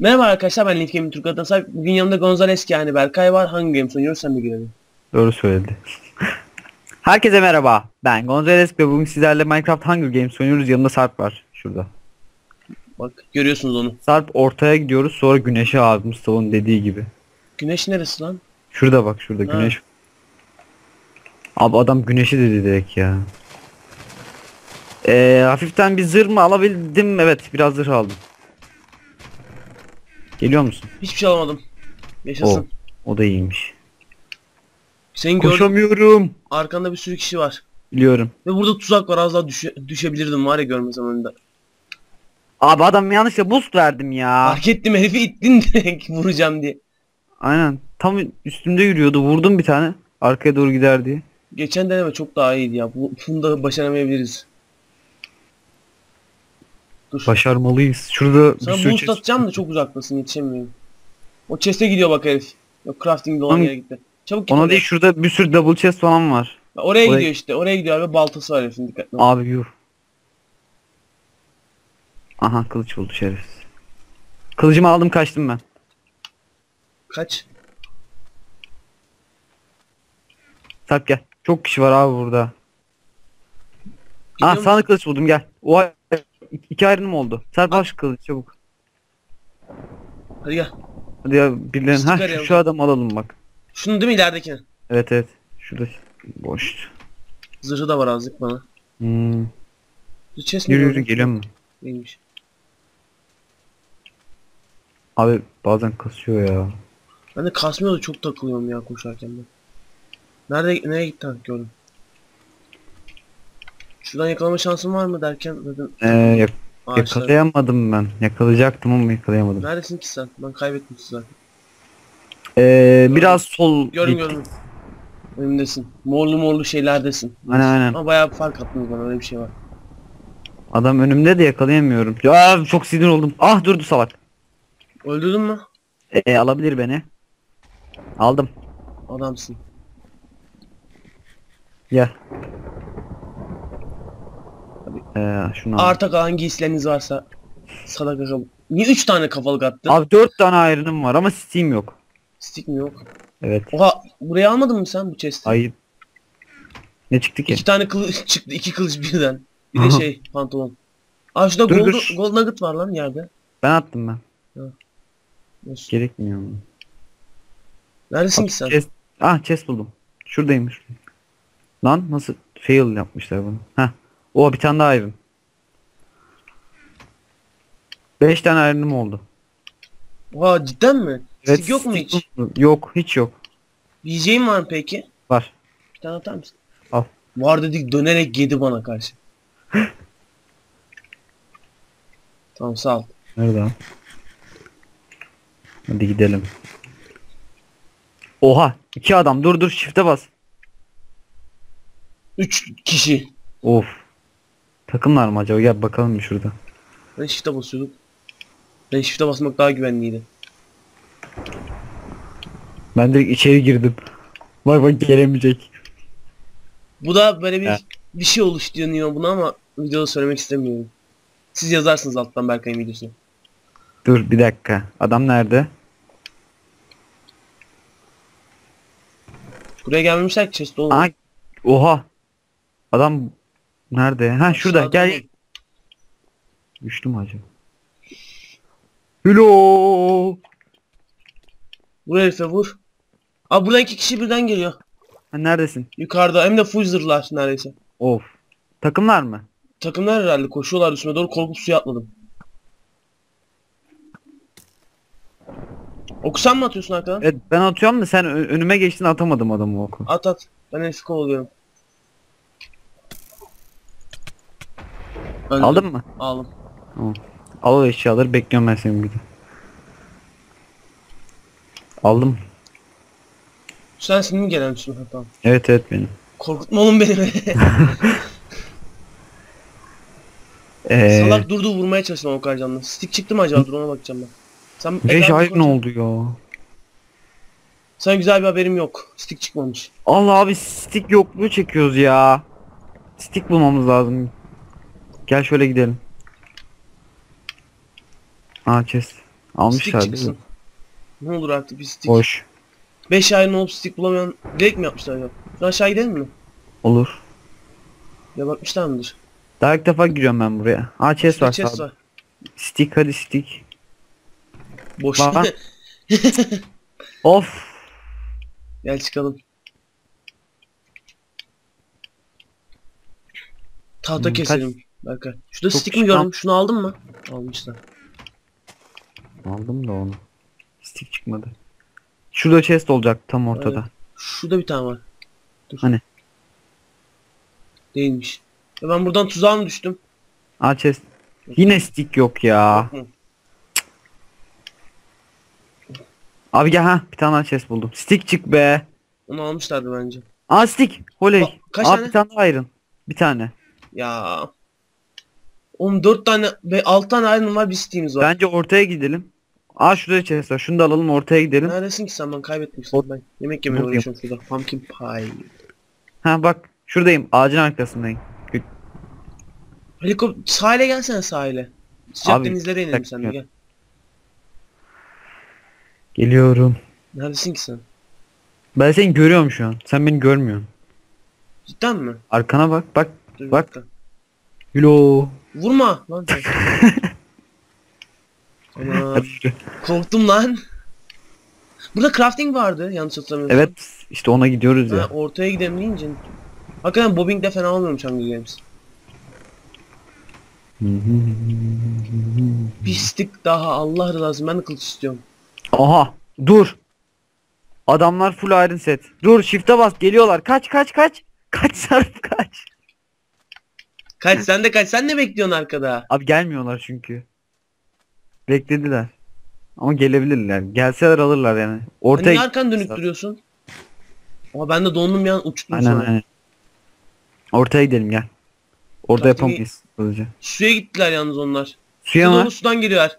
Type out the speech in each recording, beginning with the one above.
Merhaba arkadaşlar ben Leaf Gaming Türk Atasay. Bugün yanımda Gonzales yani Berkay var. Hangi game oynuyoruz sen de girelim. Doğru söyledi. Herkese merhaba. Ben Gonzales ve bugün sizlerle Minecraft Hunger Games oynuyoruz. Yanında Sarp var. Şurada. Bak görüyorsunuz onu. Sarp ortaya gidiyoruz sonra güneşe abi Mustafa'nın dediği gibi. Güneş neresi lan? Şurada bak şurada Ha. güneş. Abi adam güneşi dedi direkt ya. Ee, hafiften bir zırh mı alabildim? Evet biraz zırh aldım. Geliyor musun? Hiçbir şey alamadım. Yaşasın. O da iyiymiş. Senin gördüğün Koşamıyorum. arkanda bir sürü kişi var. Biliyorum. Ve burada tuzak var az daha düşe- düşebilirdim var ya görmesem önünde. Abi adam yanlışlıkla boost verdim ya. Fark ettim herifi ittin direkt vuracağım diye. Aynen. Tam üstümde yürüyordu. Vurdum bir tane. Arkaya doğru gider diye. Geçen deneme çok daha iyiydi ya. Bu, bunu da başaramayabiliriz. Dur. Başarmalıyız. Şurada bir Sana sürü boost chest- atacağım da çok uzaktasın yok O chest'e gidiyor bak herif. Yok crafting olan yere gitti. Çabuk git Ona oraya. değil şurada bir sürü double chest falan var. Oraya Oraya- gidiyor işte. Oraya gidiyor abi. Baltası var herifin dikkatli ol. Abi yuh. Aha kılıç buldu şerif. Kılıcımı aldım kaçtım ben. Kaç? Sarp gel. Çok kişi var abi burada. Gidiyor Ah musun? sana kılıç buldum gel. O iki ayrınım oldu. Sarp al şu kılıç çabuk. Hadi gel. Hadi ya birilerinin Sıkar ha ya. şu, şu adamı alalım bak. Şunu değil mi ileridekini? Evet evet. Şurada boş. Zırhı da var azıcık bana. Hmm. Bu chest mi Yürü yürü geliyor mu? Neymiş? Abi bazen kasıyor ya. Ben de kasmıyor da çok takılıyorum ya koşarken ben. Nerede nereye gitti ha gördüm. Şuradan yakalama şansım var mı derken dedim Ee, yak- ağaçlar. yakalayamadım ben. Yakalayacaktım ama yakalayamadım. Neredesin ki sen? Ben kaybettim sizi zaten. Ee, biraz sol. Gördüm git. gördüm. Önümdesin. Morlu morlu şeylerdesin. Aynen aynen. Ama bayağı bir fark attınız bana öyle bir şey var. Adam önümde de yakalayamıyorum. Ya çok sinir oldum. Ah durdu salak. Öldürdün mü? Ee, alabilir beni. Aldım. Adamsın. Gel. Ee, şunu al. Arta kalan giysileriniz varsa sadaka kabul. Niye 3 tane kafalık attın? Abi 4 tane ayrınım var ama Steam yok. Stick mi yok? Evet. Oha buraya almadın mı sen bu chest'i? Ayıp. Ne çıktı ki? İki tane kılıç çıktı. iki kılıç birden. Bir de şey pantolon. Aa şurada Dur, gold, dur. gold nugget var lan yerde. Ben attım ben. Nasıl? Gerekmiyor mu? Neredesin ki sen? Chest. Ah chest buldum. Şuradaymış. Lan nasıl fail yapmışlar bunu. Heh. O bir tane daha ayrım. 5 tane ayrınım oldu. Oha cidden mi? Stick yok mu hiç? Yok hiç yok. Yiyeceğin var mı peki? Var. Bir tane atar mısın? Al. Var dedik dönerek yedi bana karşı. tamam sağ ol. Nerede? Hadi gidelim. Oha iki adam dur dur shift'e bas. Üç kişi. Of. Takımlar mı acaba? Gel bakalım bir şurada. Ben shift'e basıyorduk. Ben shift'e basmak daha güvenliydi. Ben direkt içeri girdim. Bak bak gelemeyecek. Bu da böyle bir He. bir şey oluşturuyor buna ama videoda söylemek istemiyorum. Siz yazarsınız alttan Berkay'ın videosunu. Dur bir dakika. Adam nerede? Buraya gelmemişler ki chest olur. Aa, oha. Adam nerede? Ha şurada. Aşağıda Gel. oğlum. Düştü mü acaba? Hello. Vur herife vur. Abi buradan iki kişi birden geliyor. Ha, neredesin? Yukarıda hem de full zırhlar neredeyse. Of. Takımlar mı? Takımlar herhalde koşuyorlar üstüme doğru korkup suya atladım. Okusan mı atıyorsun arkadan? Evet ben atıyorum da sen ö- önüme geçtin atamadım adamı oku. At at. Ben herifi kovalıyorum. Öldüm. Aldın mı? Aldım. Al o eşyaları bekliyorum ben senin bir de. Aldım. Sensin mi gelen? Ha, tamam. Evet evet benim. Korkutma oğlum beni. Ee, Salak durdu vurmaya çalıştım o kadar canlı. Stick çıktı mı acaba? Dur ona bakacağım ben. Sen 5 ekranı ayrı ne oldu ya? Sana güzel bir haberim yok. Stick çıkmamış. Allah abi stick yokluğu çekiyoruz ya. Stick bulmamız lazım. Gel şöyle gidelim. Aa chest. Almışlar değil mi? Ne olur artık bir stick. Boş. 5 ay olup stick bulamayan direkt mi yapmışlar ya? Şu aşağı gidelim mi? Olur. Ya bakmışlar mıdır? Daha ilk defa giriyorum ben buraya. Aa chest var. chest var. Stick hadi stick. Boş. Of. Gel çıkalım. Tahta Hmm, kaç- Berkay. Şurada Çok stick mi gördüm? Şunu aldın mı? Almışlar. Aldım da onu. Stick çıkmadı. Şurada chest olacak tam ortada. Evet. Şurada bir tane var. Dur. Hani? Değilmiş. Ya ben buradan tuzağa mı düştüm? Aa chest. Yine stick yok ya. Hı. Abi gel ha bir tane daha chest buldum. Stick çık be. Onu almışlardı bence. Aa stick. Oley. Ba- kaç Aa tane? bir tane daha iron. Bir tane. Ya. Oğlum 4 tane ve 6 tane iron var bir steam'imiz var. Bence ortaya gidelim. Aa şurada chest var. Şunu da alalım ortaya gidelim. Neredesin ki sen ben kaybetmişsin ben. Yemek yemeye Buradayım. uğraşıyorum şurada. Pumpkin pie. Ha bak şuradayım. Ağacın arkasındayım. Helikopter sahile gelsene sahile. Sıcak Abi, denizlere inelim sen de gel. Geliyorum. Neredesin ki sen? Ben seni görüyorum şu an. Sen beni görmüyorsun. Cidden mi? Arkana bak. Bak. Dur Bak. dakika. Vurma lan. Ana korktum lan. Burada crafting vardı yanlış hatırlamıyorsam. Evet işte ona gidiyoruz Ha, ya. ortaya gidelim deyince. Hakikaten bobbing de fena olmuyormuş Hunger Games. Bir stick daha Allah rızası ben de kılıç istiyorum. Aha dur. Adamlar full iron set. Dur shift'e bas geliyorlar. Kaç kaç kaç. Kaç sarf kaç. Kaç sen de kaç sen ne bekliyorsun arkada? Abi gelmiyorlar çünkü. Beklediler. Ama gelebilirler. Gelseler alırlar yani. Hani Ortaya niye arkan dönük duruyorsun? Ama ben de dondum bir an uçtum Aynen sonra. aynen. Ortaya gidelim gel. Orada yapamayız hızlıca. Suya gittiler yalnız onlar. Suya Su mı? sudan geliyorlar.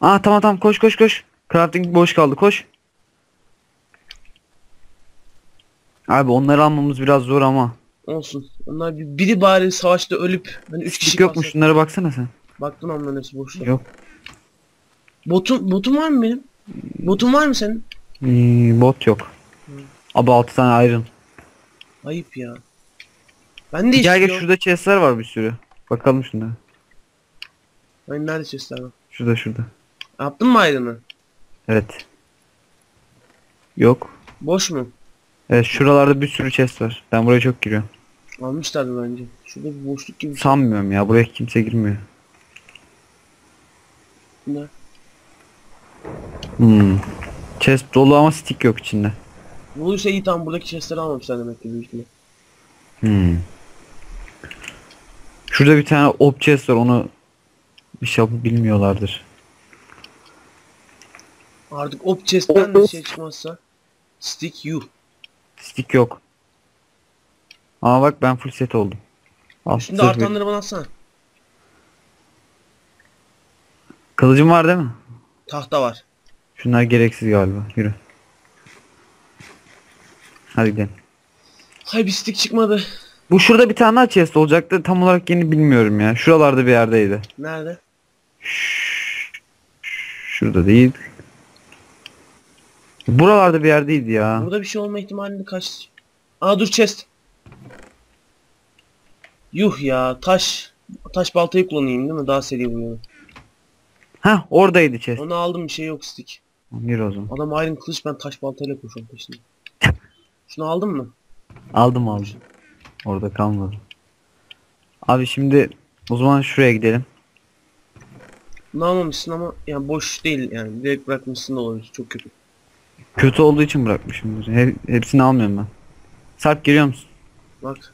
Aa tamam tamam koş koş koş. Crafting boş kaldı koş. Abi onları almamız biraz zor ama. Olsun. Onlar bir, biri bari savaşta ölüp hani 3 kişi Stick yok mu kalsa- şunlara baksana sen. Baktım onların hepsi boşta. Yok. Botum, botum var mı benim? Botum var mı senin? Ee, bot yok. Abi 6 tane iron. Ayıp ya. Ben de Gel istiyorum. gel şurada chestler var bir sürü. Bakalım şunlara. Hani nerede chestler var? Şurada şurada. Yaptın mı ayrını? Evet. Yok. Boş mu? Evet şuralarda bir sürü chest var. Ben buraya çok giriyorum. Almışlardı bence. Şurada bir boşluk gibi bir şey. Sanmıyorum ya buraya kimse girmiyor. Ne? Hmm. Chest dolu ama stick yok içinde. Bulursa iyi tamam buradaki chestleri almamışlar demek ki büyük ihtimal. Hmm. Şurada bir tane op chest var onu inşallah bilmiyorlardır. Artık op chest'ten de şey çıkmazsa. Stick you. Stick yok. Ama bak ben full set oldum. Al, Şimdi artanları bana atsana. Kılıcım var değil mi? Tahta var. Şunlar gereksiz galiba. Yürü. Hadi gidelim. Hay bir stick çıkmadı. Bu şurada bir tane daha chest olacaktı. Tam olarak yeni bilmiyorum ya. Şuralarda bir yerdeydi. Nerede? Şurada değil. Buralarda bir yerdeydi ya. Burada bir şey olma ihtimalini kaç? Aa dur chest. Yuh ya taş. Taş baltayı kullanayım değil mi? Daha seri vuruyorum. Hah oradaydı chest. Onu aldım bir şey yok stick. Yürü o zaman. Adam iron kılıç ben taş baltayla koşuyorum peşinde. Şunu aldın mı? Aldım aldım. Orada kalmadı. Abi şimdi o zaman şuraya gidelim. Bunu almamışsın ama yani boş değil yani. Direkt bırakmışsın da olabilir. Çok kötü. Kötü olduğu için bırakmışımdır. He- hepsini almıyorum ben. Sarp geliyor musun? Bak.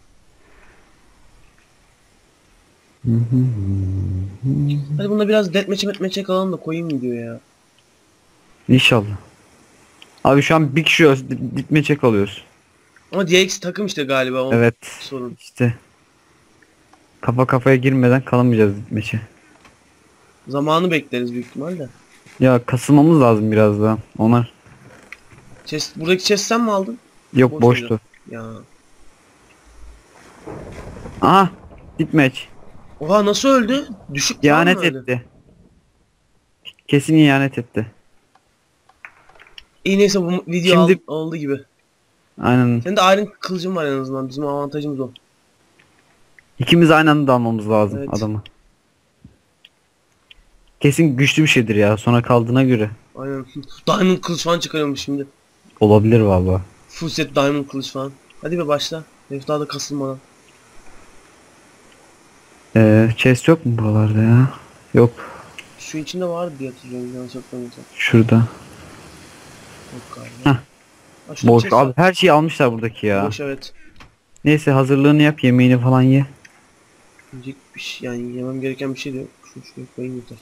Hadi bunda biraz deathmatch'e metmeçe kalalım da koyayım video ya. İnşallah. Abi şu an bir kişi öz- di- ditme çek alıyoruz. Ama DX takım işte galiba o Evet. sorun. İşte. Kafa kafaya girmeden kalamayacağız ditmeçe. Zamanı bekleriz büyük ihtimalle. Ya kasılmamız lazım biraz daha. Onlar. Chest, buradaki chest sen mi aldın? Yok Boş boştu. Ya. Aha. Ditmeç. Oha nasıl öldü? Düşük falan İhanet mı öldü? etti. Kesin ihanet etti. İyi neyse bu video Şimdi- al- oldu gibi. Aynen. Senin de Iron kılıcın var en azından. Bizim avantajımız o. İkimiz aynı anda almamız lazım Evet. adamı. Kesin güçlü bir şeydir ya. Sonra kaldığına göre. Aynen. Diamond kılıç falan çıkarıyormuş şimdi. Olabilir valla. Full set diamond kılıç falan. Hadi be başla. Herif daha da kasılmadan. Ee, chest yok mu buralarda ya? Yok. Şu içinde vardı diye hatırlıyorum yanlış hatırlamıyorsam. Şurada. Yok galiba. Heh. Ha, şurada Boş. chest var. Abi her şeyi almışlar buradaki ya. Boş evet. Neyse hazırlığını yap yemeğini falan ye. Yiyecek bir şey yani yemem gereken bir şey de yok. Şunu şuraya koyayım yeter.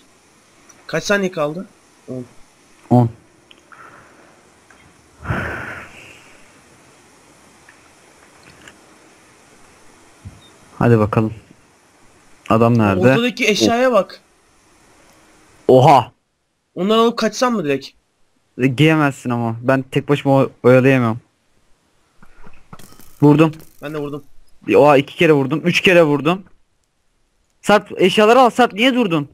Kaç saniye kaldı? 10. 10. Hadi bakalım. Adam nerede? Ortadaki eşyaya bak. Oha. Onları alıp kaçsam mı direkt? Giyemezsin ama. Ben tek başıma oy- oyalayamam. Vurdum. Ben de vurdum. Oha iki kere vurdum. Üç kere vurdum. Sarp eşyaları al. Sarp niye durdun?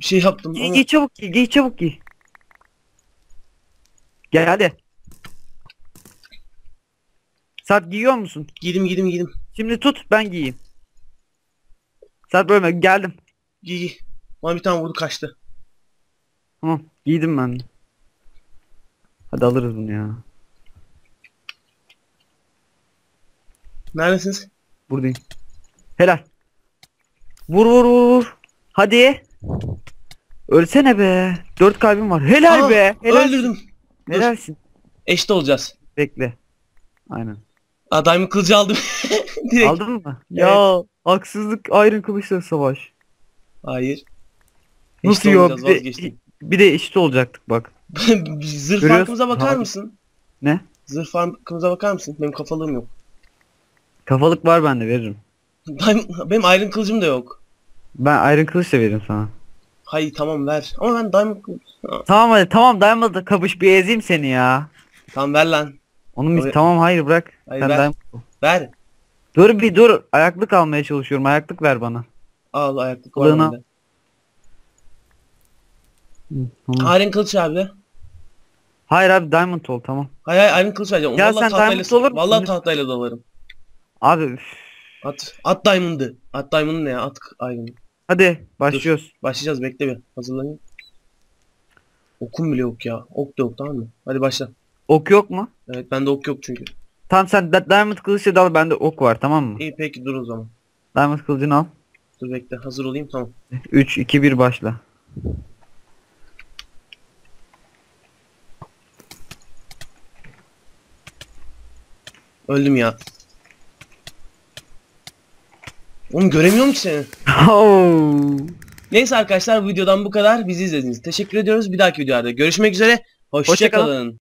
Bir şey yaptım Giy, ama giy çabuk giy. Giy çabuk giy. Gel hadi. Sarp giyiyor musun? giydim giydim giydim. Şimdi tut ben giyeyim. Sarp ölme geldim. Giy giy. Bana bir tane vurdu kaçtı. Tamam giydim ben. de. Hadi alırız bunu ya. Neredesiniz? Buradayım. Helal. Vur vur vur vur. Hadi. Ölsene be. Dört kalbim var. Helal Aa, be. Helal. Öldürdüm. Dur. Helalsin. Eşit olacağız. Bekle. Aynen. Aa diamond kılıcı aldım. direkt. Aldın mı? Ya haksızlık ayrın kılıçla savaş. Hayır. Nasıl yok? Bir de, vazgeçtim. bir de eşit olacaktık bak. Zırh Görüyorsun. farkımıza bakar Hayır. mısın? Ne? Zırh farkımıza bakar mısın? Benim kafalığım yok. Kafalık var bende veririm. Diamond, benim iron kılıcım da yok. Ben ayrın kılıç da veririm sana. Hayır tamam ver. Ama ben diamond kılıç... Aa, Tamam hadi tamam Diamond'da kapış bir ezeyim seni ya. Tamam ver lan. Onun mis- tamam hayır bırak. Hayır, Sen ver. Diamond ol. Ver. Dur bir dur. Ayaklık almaya çalışıyorum. Ayaklık ver bana. Al ayaklık var Kılığına- bende. Tamam. Iron kılıç abi. Hayır abi Diamond ol tamam. Hayır hayır iron kılıç vereceğim. Ya Vallahi sen tahtayla, diamond olur musun? Vallahi tahtayla dalarım. Abi üf. At. At diamond'ı. At diamond'ı ne ya? At iron'ı. hadi başlıyoruz. Başlayacağız bekle bir. Hazırlanayım. Okum bile yok ya. Ok da yok tamam mı? Hadi başla. Ok yok mu? Evet bende ok yok çünkü. Tamam sen Di- Diamond kılıçla dal bende ok var tamam mı? İyi peki dur o zaman. Diamond kılıcını al. Dur bekle hazır olayım tamam. 3 2 1 başla. Öldüm ya. Oğlum göremiyorum ki seni. Neyse arkadaşlar bu videodan bu kadar. Bizi izlediğiniz için teşekkür ediyoruz. Bir dahaki videolarda görüşmek üzere. Hoşça kalın. Hoşçakalın.